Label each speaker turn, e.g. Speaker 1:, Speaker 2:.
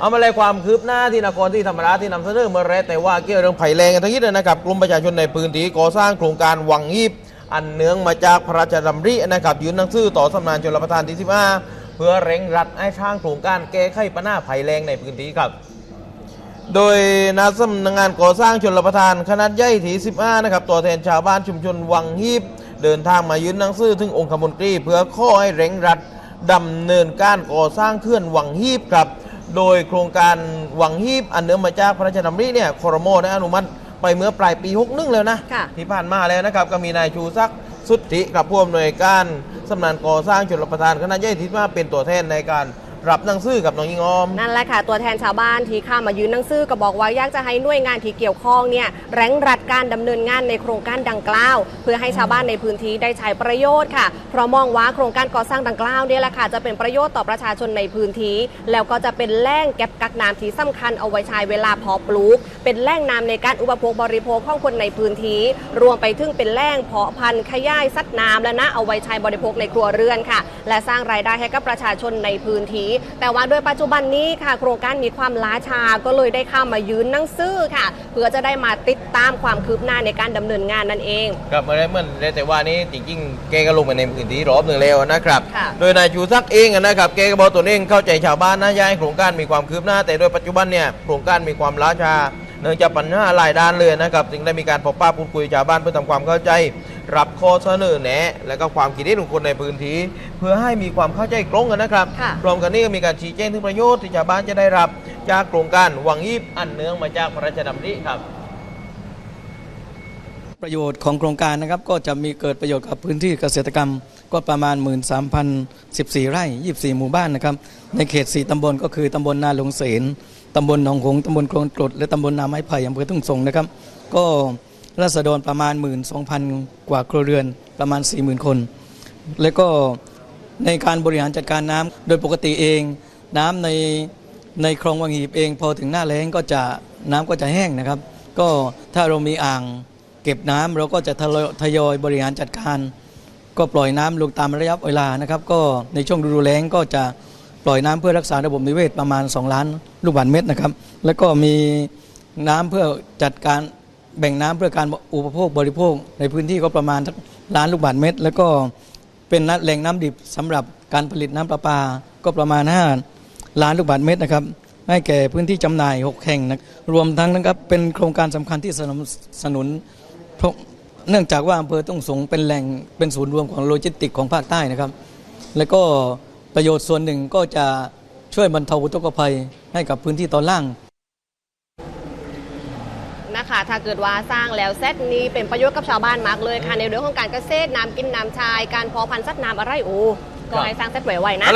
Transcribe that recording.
Speaker 1: เอามาเลยความคืบหน้าที่นครที่ธรรมราชที่นำเสนอเมื่อแรกแต่ว่าเกี่ยวเรื่องไผ่แรงกันทั้งนี้เลยนะครับกลุ่มประชาชนในพื้นที่ก่อสร้างโครงการวังฮีบอันเนื่องมาจากพระราชดำรินะครับยื่นหนังสือต่อสำนักงานชลประทานที่15เพื่อเร่งรัดให้ทางโครงการแก้ไขปัญหาไผ่แรงในพื้นที่ครับ โดยนาสำนักงานก่อสร้างชนรประทานขนาดใหญ่ที่15นะครับตัวแทนชาวบ้านชุมชนวังฮีบเดินทางมายื่นหนังสือถึงองคมนตรี เพื่อข้อให้เร่งรัดดำเนินการก่อสร้างเขื่อนวังฮีบครับ โดยโครงการวังฮีบอันเนื่องมาจากพระราชดำริเนี่ยคอรมอได้อนุมัติไปเมื่อปลายปี61แล้วนะ
Speaker 2: ค่ะ
Speaker 1: ที่ผ่านมาแล้วนะครับก็มีนายชูศักดิ์สุทธิกับผู้อำนวยการสำนักงานก่อสร้างชนรประทานคณะใหญ่ที่มาเป็นตัวแทนในการ รับหนังสือกับน้องยิงออม
Speaker 2: นั่นแหละค่ะ ตัวแทนชาวบ้านที่เข้ามายืนหนังสือก็บอกว่าอยากจะให้หน่วยงานที่เกี่ยวข้องเนี่ยแร่งรัดการดำเนินงานในโครงการดังกล่าว เพื่อให้ชาวบ้านในพื้นที่ได้ใช้ประโยชน์ค่ะ เพราะมองว่าโครงการก่อสร้างดังกล่าวเนี่ยแหละค่ะจะเป็นประโยชน์ต่อประชาชนในพื้นที่แล้วก็จะเป็นแหล่งเก็บกักน้ำที่สำคัญเอาไว้ใช้เวลาเพาะปลูก เป็นแหล่งน้ำในการอุปโภคบริโภคของคนในพื้นที่รวมไปถึงเป็นแหล่งเพาะพันธุ์ขยายสัตว์น้ำและนะเอาไว้ใช้บริโภคในครัวเรือนค่ะ และสร้างรายได้ให้กับประชาชนในพื้นที่แต่ว่าด้วยปัจจุบันนี้ค่ะ โครงการมีความล้าช้าก็เลยได้เข้ามายืนหนังสือค่ะ เพื่อจะได้มาติดตามความคืบหน้าในการดำเนินงานนั่นเอง
Speaker 1: ครับเมื่อไรเมื่อแต่ว่านี้จริงๆแกก็ลงไปในพื้นที่รอบหนึ่งแล้วนะครับ
Speaker 2: ค่ะ
Speaker 1: โดยนายชูศักดิ์เองนะครับแกก็บอกตัวเองเข้าใจชาวบ้านนะอยากให้โครงการมีความคืบหน้า แต่โดยปัจจุบันเนี่ยโครงการมีความล้าช้าเนื่องจากปัญหาหลายด้านเลยนะครับจึงได้มีการพบป้าพูดคุยชาวบ้านเพื่อทำความเข้าใจ รับข้อเสนอแนะ และก็ความคิดเห็นของคนในพื้นที่ เพื่อให้มีความเข้าใจตรงกันนะครับ
Speaker 2: ค่ะ
Speaker 1: พร้อมกันนี้ก็มีการชี้แจงถึงประโยชน์ที่ชาวบ้านจะได้รับ จากโครงการหวังยีบอันเนื่องมาจากพระราชดำริครับ
Speaker 3: ประโยชน์ของโครงการนะครับก็จะมีเกิดประโยชน์กับพื้นที่เกษตรกรรม ก็ประมาณ 13,014 ไร่ 24 หมู่บ้านนะครับ ในเขต 4 ตำบลก็คือตำบลนาหลวงเสนตำบลหนองหงส์ตำบลโคลนกรดและตำบลนาไม้ไผ่อำเภอทุ่งสงนะครับ ก็ รัษฎรประมาณ 12,000 กว่าครัวเรือนประมาณ 40,000 คน แล้วก็ในการบริหารจัดการน้ำโดยปกติเอง น้ำในในคลองวังหีบเอง พอถึงหน้าแล้งก็จะน้ำก็จะแห้งนะครับ ก็ถ้าเรามีอ่างเก็บน้ำเราก็จะทยอยทยอยบริหารจัดการ ก็ปล่อยน้ำลงตามระยะเวลานะครับ ก็ในช่วงฤดูแล้งก็จะปล่อยน้ำเพื่อรักษาระบบนิเวศประมาณ 2 ล้านลูกบาศก์เมตรนะครับ แล้วก็มีน้ำเพื่อจัดการ แบ่งน้ำเพื่อการอุปโภคบริโภค ในพื้นที่ก็ประมาณล้านลูกบาศก์เมตร แล้วก็เป็นแหล่งน้ำดิบสำหรับการผลิตน้ำประปา ก็ประมาณ 5 ล้านลูกบาศก์เมตรนะครับให้แก่พื้นที่จำหน่าย 6 แห่งนะรวมทั้งนะครับเป็นโครงการสำคัญที่สนับสนุนเพราะเนื่องจากว่าอำเภอต้องสงเป็นแหล่งเป็นศูนย์รวมของโลจิสติกของภาคใต้นะครับ แล้วก็ประโยชน์ส่วนหนึ่งก็จะช่วยบรรเทาอุทกภัยให้กับพื้นที่ตอนล่าง
Speaker 2: คะถ้าเกิดว่าสร้างแล้วเซตนี้เป็นประโยชน์กับชาวบ้านมากเลยค่ะ ในเรื่องของการเกษตรน้ำกินน้ำชาย การเพาะพันธุ์สัตว์น้ำอะไรโอ้ก็ให้สร้างเซตไวๆนะ